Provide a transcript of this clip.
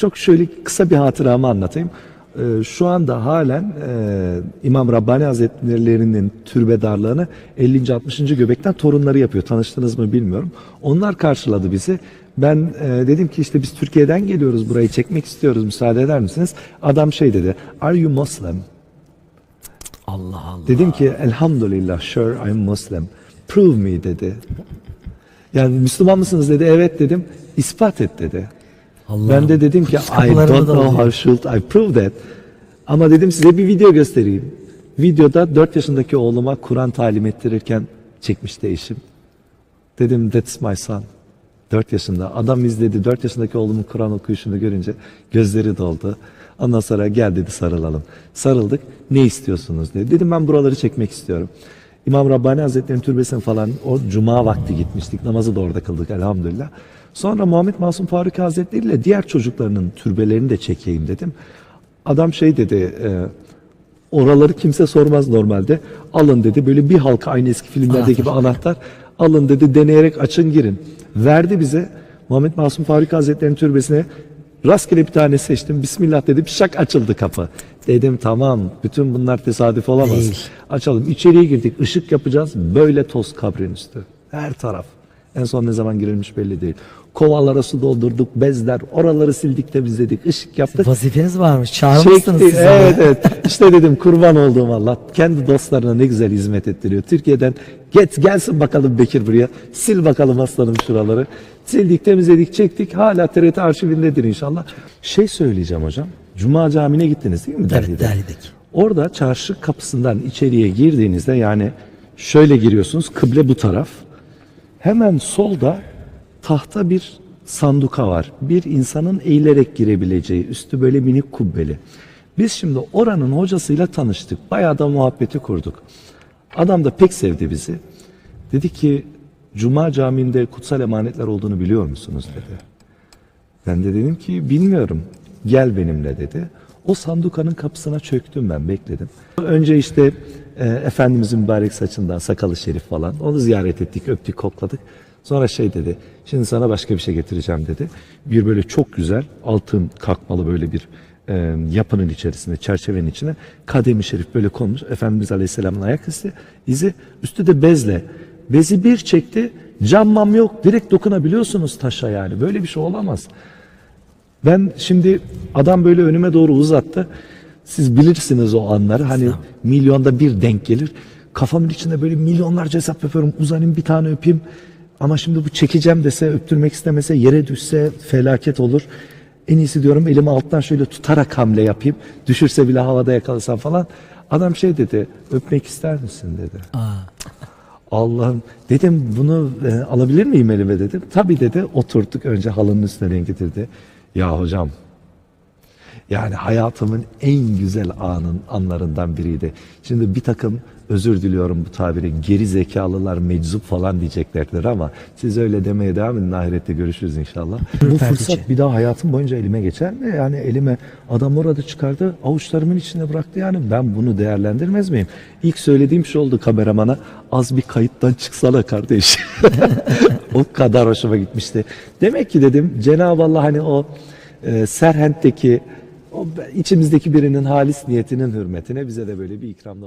Çok şöyle kısa bir hatıramı anlatayım. Ee, Şu anda halen e, İmam Rabbani Hazretleri'nin türbedarlığını 50. 60. göbekten torunları yapıyor. Tanıştınız mı bilmiyorum. Onlar karşıladı bizi. Ben e, dedim ki işte biz Türkiye'den geliyoruz burayı çekmek istiyoruz müsaade eder misiniz? Adam şey dedi. Are you Muslim? Allah Allah. Dedim ki elhamdülillah sure I'm Muslim. Prove me dedi. Yani Müslüman mısınız dedi. Evet dedim. İspat et dedi. Allah. Ben de dedim ki I don't know how should I prove that. Ama dedim size bir video göstereyim. Videoda 4 yaşındaki oğluma Kur'an talim ettirirken çekmişti eşim. Dedim that's my son. 4 yaşında. Adam izledi. 4 yaşındaki oğlumun Kur'an okuyuşunu görünce gözleri doldu. Ondan sonra gel dedi sarılalım. Sarıldık. Ne istiyorsunuz dedi. Dedim ben buraları çekmek istiyorum. İmam Rabbani Hazretleri'nin türbesine falan o cuma vakti gitmiştik. Namazı da orada kıldık elhamdülillah. Sonra Muhammed Masum Faruk Hazretleri ile diğer çocuklarının türbelerini de çekeyim dedim. Adam şey dedi, e, oraları kimse sormaz normalde. Alın dedi böyle bir halka aynı eski filmlerdeki gibi anahtar. Alın dedi deneyerek açın girin. Verdi bize Muhammed Masum Faruk Hazretleri'nin türbesine rastgele bir tane seçtim. Bismillah dedim şak açıldı kapı. Dedim tamam bütün bunlar tesadüf olamaz. Değil. Açalım. İçeriye girdik. ışık yapacağız. Böyle toz kabrin üstü. Her taraf. En son ne zaman girilmiş belli değil. Kovalara su doldurduk, bezler, oraları sildik temizledik, ışık yaptık. Vazifeniz varmış. Çağırmışsınız Çekti. siz Evet evet. İşte dedim kurban olduğum Allah. Kendi dostlarına ne güzel hizmet ettiriyor. Türkiye'den get gelsin bakalım Bekir buraya. Sil bakalım aslanım şuraları. Sildik, temizledik, çektik. Hala TRT arşivindedir inşallah. Şey söyleyeceğim hocam. Cuma Camii'ne gittiniz değil mi? Evet Delhi'de? Delhi'deki. Orada çarşı kapısından içeriye girdiğinizde yani şöyle giriyorsunuz. Kıble bu taraf. Hemen solda tahta bir sanduka var. Bir insanın eğilerek girebileceği, üstü böyle minik kubbeli. Biz şimdi oranın hocasıyla tanıştık. Bayağı da muhabbeti kurduk. Adam da pek sevdi bizi. Dedi ki Cuma Camii'nde kutsal emanetler olduğunu biliyor musunuz dedi. Ben de dedim ki bilmiyorum. Gel benimle dedi. O sandukanın kapısına çöktüm ben bekledim. Önce işte e, Efendimizin mübarek saçından sakalı şerif falan onu ziyaret ettik öptük kokladık. Sonra şey dedi şimdi sana başka bir şey getireceğim dedi. Bir böyle çok güzel altın kalkmalı böyle bir e, yapının içerisinde çerçevenin içine kademi şerif böyle konmuş. Efendimiz Aleyhisselam'ın ayak izi, izi üstü de bezle. Bezi bir çekti cammam yok direkt dokunabiliyorsunuz taşa yani böyle bir şey olamaz. Ben şimdi adam böyle önüme doğru uzattı. Siz bilirsiniz o anları. Hani milyonda bir denk gelir. Kafamın içinde böyle milyonlarca hesap yapıyorum. Uzanayım bir tane öpeyim. Ama şimdi bu çekeceğim dese, öptürmek istemese, yere düşse felaket olur. En iyisi diyorum elimi alttan şöyle tutarak hamle yapayım. Düşürse bile havada yakalasam falan. Adam şey dedi, öpmek ister misin dedi. Aa, Allah'ım dedim bunu e, alabilir miyim elime dedim. Tabii dedi oturduk önce halının üstüne denk getirdi. Ya hocam yani hayatımın en güzel anın anlarından biriydi. Şimdi bir takım özür diliyorum bu tabiri geri zekalılar meczup falan diyeceklerdir ama siz öyle demeye devam edin ahirette görüşürüz inşallah. Bu fırsat bir daha hayatım boyunca elime geçer mi? Yani elime adam orada çıkardı avuçlarımın içine bıraktı yani ben bunu değerlendirmez miyim? İlk söylediğim şey oldu kameramana az bir kayıttan çıksana kardeş. o kadar hoşuma gitmişti. Demek ki dedim Cenab-ı Allah hani o e, Serhent'teki o içimizdeki birinin halis niyetinin hürmetine bize de böyle bir ikramda